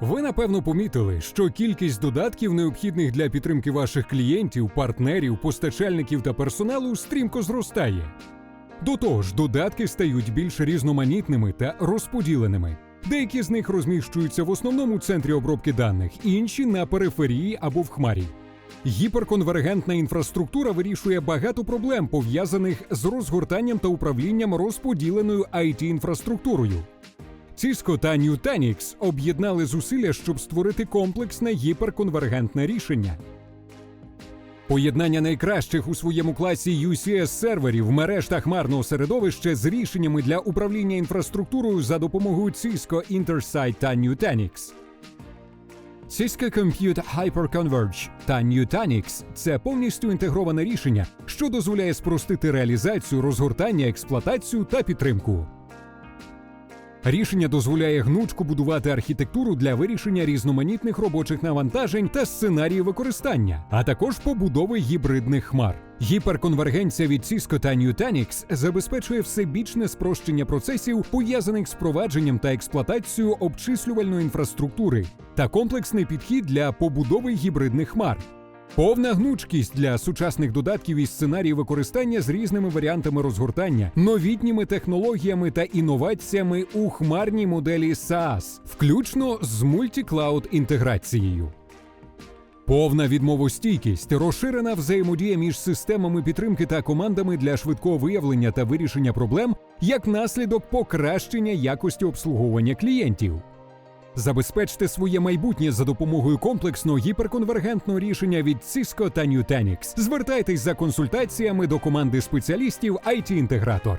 Ви напевно помітили, що кількість додатків, необхідних для підтримки ваших клієнтів, партнерів, постачальників та персоналу, стрімко зростає. До того ж, додатки стають більш різноманітними та розподіленими. Деякі з них розміщуються в основному центрі обробки даних, інші на периферії або в хмарі. Гіперконвергентна інфраструктура вирішує багато проблем, пов'язаних з розгортанням та управлінням розподіленою it інфраструктурою Cisco та Nutanix об'єднали зусилля, щоб створити комплексне гіперконвергентне рішення. Поєднання найкращих у своєму класі UCS серверів, мереж та хмарного середовища з рішеннями для управління інфраструктурою за допомогою Cisco Intersight та Nutanix. Cisco Compute Hyperconverge та Nutanix – це повністю інтегроване рішення, що дозволяє спростити реалізацію, розгортання, експлуатацію та підтримку. Рішення дозволяє гнучко будувати архітектуру для вирішення різноманітних робочих навантажень та сценаріїв використання, а також побудови гібридних хмар. Гіперконвергенція від Cisco та Nutanix забезпечує всебічне спрощення процесів, пов'язаних з провадженням та експлуатацією обчислювальної інфраструктури, та комплексний підхід для побудови гібридних хмар. Повна гнучкість для сучасних додатків і сценаріїв використання з різними варіантами розгортання, новітніми технологіями та інноваціями у хмарній моделі SaaS, включно з мультіклауд інтеграцією. Повна відмовостійкість, розширена взаємодія між системами підтримки та командами для швидкого виявлення та вирішення проблем як наслідок покращення якості обслуговування клієнтів. Забезпечте своє майбутнє за допомогою комплексного гіперконвергентного рішення від Cisco та Nutanix. Звертайтесь за консультаціями до команди спеціалістів IT-інтегратор.